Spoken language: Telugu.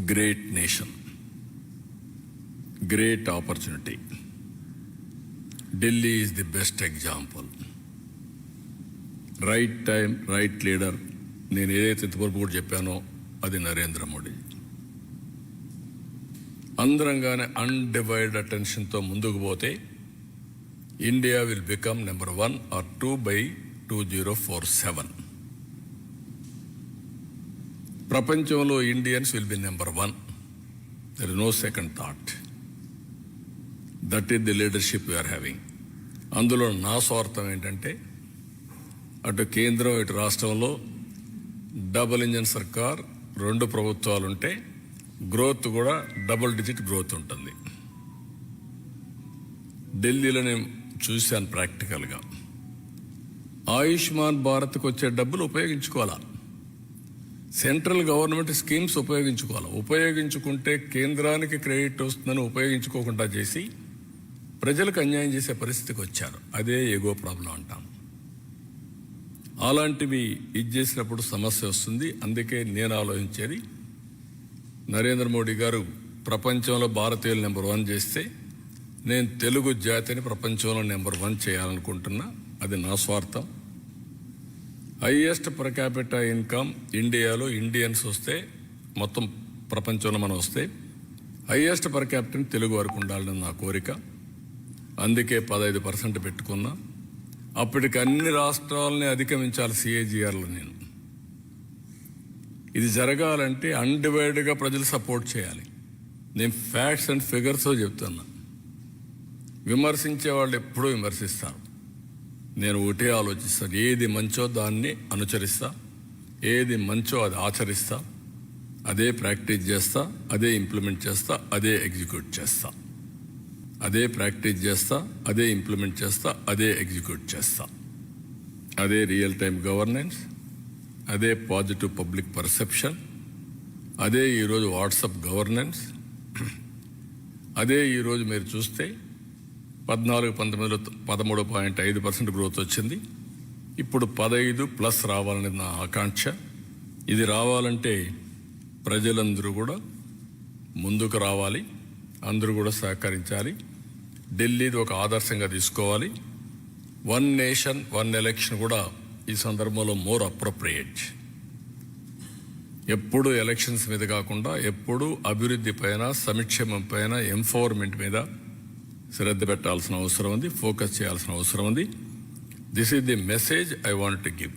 Great nation great opportunity Delhi is the best example right time right leader నేను ఏదైతే ఇంతవరకు కూడా చెప్పానో అది నరేంద్ర మోడీ. అందరంగానే అన్డివైడ్ అటెన్షన్తో ముందుకు పోతే India will become number one or two by two zero four seven ప్రపంచంలో Indians will be number one there is no second thought that is the leadership we are having అందులో నా స్వార్థం ఏంటంటే అటు కేంద్రం ఇటు రాష్ట్రంలో డబుల్ ఇంజన్ సర్కార్ రెండు ప్రభుత్వాలు ఉంటే గ్రోత్ కూడా డబుల్ డిజిట్ గ్రోత్ ఉంటుంది. ఢిల్లీలో నేను చూశాను ప్రాక్టికల్గా ఆయుష్మాన్ భారత్కి వచ్చే డబ్బులు ఉపయోగించుకోవాలా? సెంట్రల్ గవర్నమెంట్ స్కీమ్స్ ఉపయోగించుకోవాలి. ఉపయోగించుకుంటే కేంద్రానికి క్రెడిట్ వస్తుందని ఉపయోగించుకోకుండా చేసి ప్రజలకు అన్యాయం చేసే పరిస్థితికి వచ్చారు. అదే ఎగో ప్రాబ్లం అంటాం. అలాంటివి ఇది చేసినప్పుడు సమస్య వస్తుంది. అందుకే నేను ఆలోచించేది నరేంద్ర మోడీ గారు ప్రపంచంలో భారతీయులు నెంబర్ వన్ చేస్తే నేను తెలుగు జాతిని ప్రపంచంలో నెంబర్ వన్ చేయాలనుకుంటున్నా. అది నా స్వార్థం. హైయెస్ట్ పర్ ఇన్కమ్ ఇండియాలో ఇండియన్స్ వస్తే మొత్తం ప్రపంచంలో మనం వస్తే హైయెస్ట్ పర్ తెలుగు వరకు ఉండాలని నా కోరిక. అందుకే పదహైదు పర్సెంట్ పెట్టుకున్నా. అప్పటికి అన్ని రాష్ట్రాలని అధిగమించాలి సిఏజీఆర్లో నేను. ఇది జరగాలంటే అన్డివైడ్గా ప్రజలు సపోర్ట్ చేయాలి. నేను ఫ్యాక్ట్స్ అండ్ ఫిగర్స్ చెప్తున్నా. విమర్శించే వాళ్ళు ఎప్పుడూ విమర్శిస్తారు. నేను ఒకటే ఆలోచిస్తాను ఏది మంచో దాన్ని అనుసరిస్తా ఏది మంచో అది ఆచరిస్తా. అదే ప్రాక్టీస్ చేస్తా. అదే ఇంప్లిమెంట్ చేస్తా. అదే ఎగ్జిక్యూట్ చేస్తా. అదే ప్రాక్టీస్ చేస్తా. అదే ఇంప్లిమెంట్ చేస్తా. అదే ఎగ్జిక్యూట్ చేస్తా. అదే రియల్ టైం గవర్నెన్స్. అదే పాజిటివ్ పబ్లిక్ పర్సెప్షన్. అదే ఈరోజు వాట్సప్ గవర్నెన్స్. అదే ఈరోజు మీరు చూస్తే పద్నాలుగు పంతొమ్మిదిలో పదమూడు పాయింట్ ఐదు పర్సెంట్ గ్రోత్ వచ్చింది. ఇప్పుడు పదహైదు ప్లస్ రావాలని నా ఆకాంక్ష. ఇది రావాలంటే ప్రజలందరూ కూడా ముందుకు రావాలి. అందరూ కూడా సహకరించాలి. ఢిల్లీది ఒక ఆదర్శంగా తీసుకోవాలి. వన్ నేషన్ వన్ ఎలక్షన్ కూడా ఈ సందర్భంలో మోర్ అప్రోప్రియేట్. ఎప్పుడు ఎలక్షన్స్ మీద కాకుండా ఎప్పుడు అభివృద్ధి పైన సంక్షేమం పైన ఎంఫోర్మెంట్ మీద శ్రద్ధ పెట్టాల్సిన అవసరం ఉంది ఫోకస్ చేయాల్సిన అవసరం ఉంది. This is the message I want to give